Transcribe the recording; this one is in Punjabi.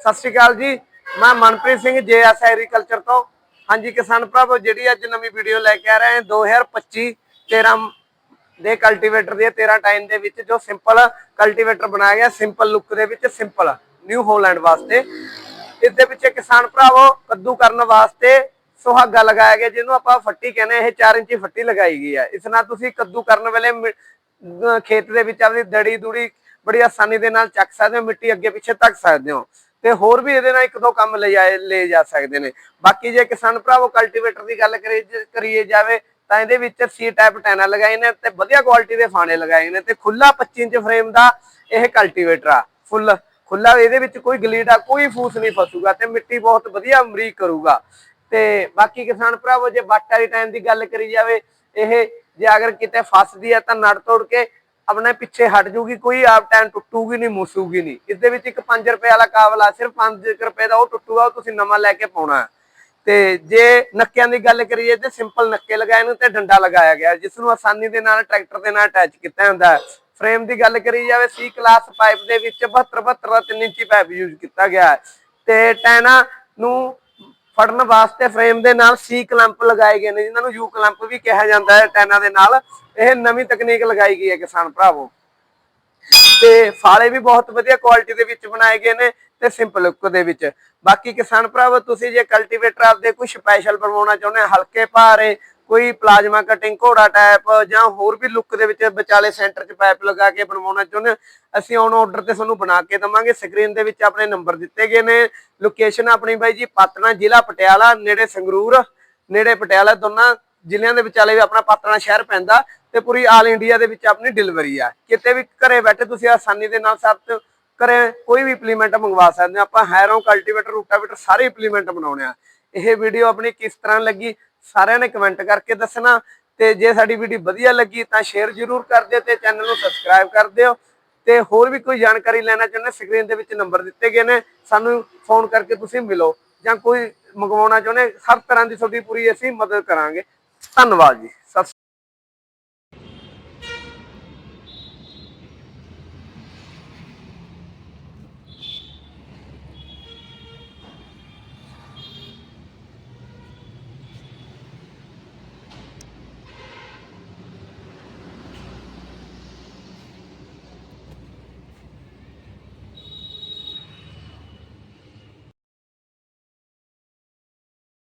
ਸਤਿ ਸ਼੍ਰੀ ਅਕਾਲ ਜੀ। ਮੈਂ ਮਨਪ੍ਰੀਤ ਸਿੰਘ, ਜੇਐਸ ਐਗਰੀਕਲਚਰ ਤੋਂ। ਹਾਂਜੀ, ਕਿਸਾਨ ਭਰਾਵੋ, ਜਿਹੜੀ ਅੱਜ ਨਵੀਂ ਵੀਡੀਓ ਲੈ ਕੇ ਆ ਰਹੇ ਹਾਂ 2025 13 ਦੇ ਕਲਟੀਵੇਟਰ ਦੇ 13 ਟਾਈਮ ਦੇ ਵਿੱਚ, ਜੋ ਸਿੰਪਲ ਕਲਟੀਵੇਟਰ ਬਣਾਇਆ ਗਿਆ ਸਿੰਪਲ ਲੁੱਕ ਦੇ ਵਿੱਚ ਸਿੰਪਲ ਨਿਊ ਹੋਲੈਂਡ ਵਾਸਤੇ। ਇਸ ਦੇ ਵਿੱਚ ਕਿਸਾਨ ਭਰਾਵੋ, ਕੱਦੂ ਕਰਨ ਵਾਸਤੇ ਸੁਹਾਗਾ ਲਗਾਇਆ ਗਿਆ, ਜਿਹਨੂੰ ਆਪਾਂ ਫੱਟੀ ਕਹਿੰਦੇ ਇਹ 4 ਇੰਚੀ ਫੱਟੀ ਲਗਾਈ ਗਈ ਹੈ। ਇਸ ਨਾਲ ਤੁਸੀਂ ਕੱਦੂ ਕਰਨ ਵੇਲੇ ਖੇਤ ਦੇ ਵਿੱਚ ਆਪਣੀ ਦੜੀ ਦੂੜੀ ਬੜੀ ਆਸਾਨੀ ਦੇ ਨਾਲ ਚੱਕ ਸਕਦੇ ਹੋ, ਮਿੱਟੀ ਅੱਗੇ ਪਿੱਛੇ ਧੱਕ ਸਕਦੇ ਹੋ। ਤੇ ਹੋਰ ਵੀ ਇਹਦੇ ਨਾਲ ਇੱਕ ਦੋ ਕੰਮ ਲੈ ਜਾਏ ਲੈ ਜਾ ਸਕਦੇ ਨੇ। ਬਾਕੀ ਜੇ ਕਿਸਾਨ ਭਰਾਵੋ ਕਲਟੀਵੇਟਰ ਦੀ ਗੱਲ ਕਰੀਏ ਜਾਵੇ, ਤਾਂ ਇਹਦੇ ਵਿੱਚ ਸੀ ਟਾਈਪ ਟੈਨਾ ਲਗਾਏ ਨੇ ਤੇ ਵਧੀਆ ਕੁਆਲਿਟੀ ਦੇ ਫਾਣੇ ਲਗਾਏ ਨੇ ਤੇ ਖੁੱਲਾ 25 ਇੰਚ ਫਰੇਮ ਦਾ ਇਹ ਕਲਟੀਵੇਟਰ ਆ। ਫੁੱਲ ਖੁੱਲਾ ਇਹਦੇ ਵਿੱਚ ਕੋਈ ਗਲੀਡਾ ਕੋਈ ਫੂਸ ਨਹੀਂ ਫਸੂਗਾ ਤੇ ਮਿੱਟੀ ਬਹੁਤ ਵਧੀਆ ਅਮਰੀਕ ਕਰੂਗਾ। ਤੇ ਬਾਕੀ ਕਿਸਾਨ ਭਰਾਵੋ, ਜੇ ਵਾਟਾ ਦੀ ਟਾਈਮ ਦੀ ਗੱਲ ਕਰੀ ਜਾਵੇ, ਇਹ ਜੇ ਅਗਰ ਕਿਤੇ ਫਸਦੀ ਹੈ ਤਾਂ ਨੜ ਤੋੜ ਕੇ ਆਪਣੇ ਪਿੱਛੇ ਹਟ ਜੂਗੀ, ਕੋਈ ਆਪ ਟਾਈਮ ਟੁੱਟੂਗੀ ਨਹੀਂ, ਮੂਸੂਗੀ ਨਹੀਂ। ਇਸ ਦੇ ਵਿੱਚ ਇੱਕ 5 ਰੁਪਏ ਵਾਲਾ ਕਾਬਲਾ, ਸਿਰਫ 5 ਰੁਪਏ ਦਾ ਉਹ ਟੁੱਟੂਗਾ, ਉਹ ਤੁਸੀਂ ਨਵਾਂ ਲੈ ਕੇ ਪਾਉਣਾ ਤੇ ਜੇ ਨੱਕਿਆਂ ਦੀ ਗੱਲ ਕਰੀਏ ਤੇ ਸਿੰਪਲ ਨੱਕੇ ਲਗਾਏ ਨੇ ਤੇ ਡੰਡਾ ਲਗਾਇਆ ਗਿਆ ਜਿਸ ਨੂੰ ਆਸਾਨੀ ਦੇ ਨਾਲ ਟਰੈਕਟਰ ਦੇ ਨਾਲ ਅਟੈਚ ਕੀਤਾ ਹੁੰਦਾ ਫਰੇਮ ਦੀ ਗੱਲ ਕਰੀ ਜਾਵੇ ਸੀ ਕਲਾਸ ਪਾਈਪ ਦੇ ਵਿੱਚ 72 72 ਦਾ 3 ਇੰਚੀ ਪਾਈਪ ਯੂਜ਼ ਕੀਤਾ ਗਿਆ ਹੈ। ਤੇ ਟੈਨਾ ਨੂੰ ਫੜਨ ਵਾਸਤੇ ਫਰੇਮ ਦੇ ਨਾਲ ਸੀ ਕਲੰਪ ਲਗਾਏ ਗਏ ਨੇ, ਜਿਨ੍ਹਾਂ ਨੂੰ ਯੂ ਕਲੰਪ ਵੀ ਕਿਹਾ ਜਾਂਦਾ ਹੈ ਟੈਨਾ ਦੇ ਨਾਲ। ਇਹ ਨਵੀਂ ਤਕਨੀਕ ਲਗਾਈ ਗਈ ਹੈ ਕਿਸਾਨ ਭਰਾਵੋ। ਤੇ ਫਾਲੇ ਵੀ ਬਹੁਤ ਵਧੀਆ ਕੁਆਲਿਟੀ ਦੇ ਵਿੱਚ ਬਣਾਏ ਗਏ ਨੇ ਤੇ ਸਿੰਪਲ ਲੁੱਕ ਦੇ ਵਿੱਚ। ਬਾਕੀ ਕਿਸਾਨ ਭਰਾਵੋ, ਤੁਸੀਂ ਜੇ ਕਲਟੀਵੇਟਰ ਆਪਦੇ ਕੋਈ ਸਪੈਸ਼ਲ ਬਣਵਾਉਣਾ ਚਾਹੁੰਦੇ ਹੋ, ਹਲਕੇ ਭਾਰੇ ਕੋਈ ਪਲਾਜ਼ਮਾ ਕਟਿੰਗ ਘੋੜਾ ਟਾਈਪ ਜਾਂ ਹੋਰ ਵੀ ਲੁੱਕ ਦੇ ਵਿੱਚ ਵਿਚਾਲੇ ਸੈਂਟਰ 'ਚ ਪਾਈਪ ਲਗਾ ਕੇ ਬਣਵਾਉਣਾ ਚਾਹੁੰਦੇ ਅਸੀਂ ਔਨ ਆਰਡਰ ਤੇ ਤੁਹਾਨੂੰ ਬਣਾ ਕੇ ਦਵਾਂਗੇ। ਸਕਰੀਨ ਦੇ ਵਿੱਚ ਆਪਣੇ ਨੰਬਰ ਦਿੱਤੇ ਗਏ ਨੇ। ਲੋਕੇਸ਼ਨ ਆਪਣੀ ਬਾਈ ਜੀ ਪਾਤਣਾ ਜ਼ਿਲ੍ਹਾ ਪਟਿਆਲਾ, ਨੇੜੇ ਸੰਗਰੂਰ, ਨੇੜੇ ਪਟਿਆਲਾ ਦੋਨਾਂ ਜ਼ਿਲ੍ਹਿਆਂ ਦੇ ਵਿਚਾਲੇ ਵੀ ਆਪਣਾ ਪਾਤਣਾ ਸ਼ਹਿਰ ਪੈਂਦਾ ਤੇ ਪੂਰੀ ਆਲ ਇੰਡੀਆ ਦੇ ਵਿੱਚ ਆਪਣੀ ਡਿਲੀਵਰੀ ਆ। ਕਿਤੇ ਵੀ ਘਰੇ ਬੈਠੇ ਤੁਸੀਂ ਆਸਾਨੀ ਦੇ ਨਾਲ ਸਭ ਘਰੇ ਕੋਈ ਵੀ ਇੰਪਲੀਮੈਂਟ ਮੰਗਵਾ ਸਕਦੇ ਹੋ। ਆਪਾਂ ਹੈਰੋਂ ਕਲਟੀਵੇਟਰ ਰੂਟਾਵੇਟਰ ਸਾਰੇ ਇੰਪਲੀਮੈਂਟ ਬਣਾਉਣੇ ਆ। ਇਹ ਵੀਡੀਓ ਆਪਣੀ ਕਿਸ ਤਰ੍ਹਾਂ ਲੱਗੀ? ਸਾਰਿਆਂ ਨੇ ਕਮੈਂਟ ਕਰਕੇ ਦੱਸਣਾ ਤੇ ਜੇ ਸਾਡੀ ਵੀਡੀਓ ਵਧੀਆ ਲੱਗੀ ਤਾਂ ਸ਼ੇਅਰ ਜ਼ਰੂਰ ਕਰ ਦਿਓ ਤੇ ਚੈਨਲ ਨੂੰ ਸਬਸਕ੍ਰਾਈਬ ਕਰ ਦਿਓ। ਤੇ ਹੋਰ ਵੀ ਕੋਈ ਜਾਣਕਾਰੀ ਲੈਣਾ ਚਾਹੁੰਦੇ ਸਕਰੀਨ ਦੇ ਵਿੱਚ ਨੰਬਰ ਦਿੱਤੇ ਗਏ ਨੇ, ਸਾਨੂੰ ਫੋਨ ਕਰਕੇ ਤੁਸੀਂ ਮਿਲੋ ਜਾਂ ਕੋਈ ਮੰਗਵਾਉਣਾ ਚਾਹੁੰਦੇ ਹਰ ਤਰ੍ਹਾਂ ਦੀ ਤੁਹਾਡੀ ਪੂਰੀ ਅਸੀਂ ਮਦਦ ਕਰਾਂਗੇ। ਧੰਨਵਾਦ ਜੀ